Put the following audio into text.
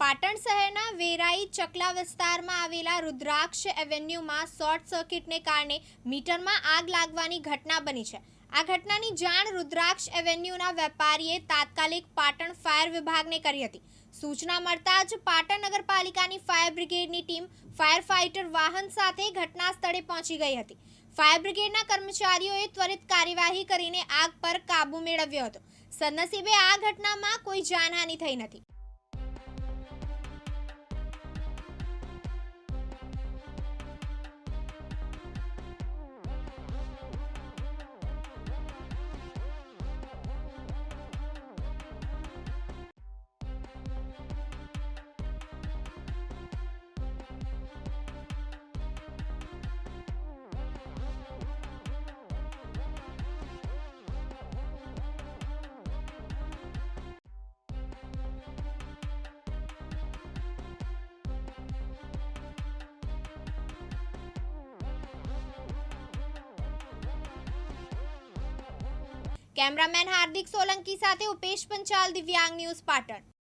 પાટણ શહેરના વેરાઈ ચકલા વિસ્તારમાં આવેલા રુદ્રાક્ષ એવેન્યુમાં શોર્ટ સર્કિટને કારણે મીટરમાં આગ લાગવાની ઘટના બની છે. આ ઘટનાની જાણ રુદ્રાક્ષ એવેન્યુના વેપારીએ તાત્કાલિક પાટણ ફાયર વિભાગને કરી હતી. સૂચના મળતા જ પાટણ નગરપાલિકાની ફાયર બ્રિગેડની ટીમ ફાયર ફાઇટર વાહન સાથે ઘટના સ્થળે પહોંચી ગઈ હતી. ફાયર બ્રિગેડના કર્મચારીઓએ ત્વરિત કાર્યવાહી કરીને આગ પર કાબૂ મેળવ્યો હતો. સદનસીબે આ ઘટનામાં કોઈ જાનહાનિ થઈ નથી. કેમેરામેન હાર્દિક સોલંકી સાથે ઉપેશ પંચાલ દિવ્યાંગ ન્યૂઝ પાટણ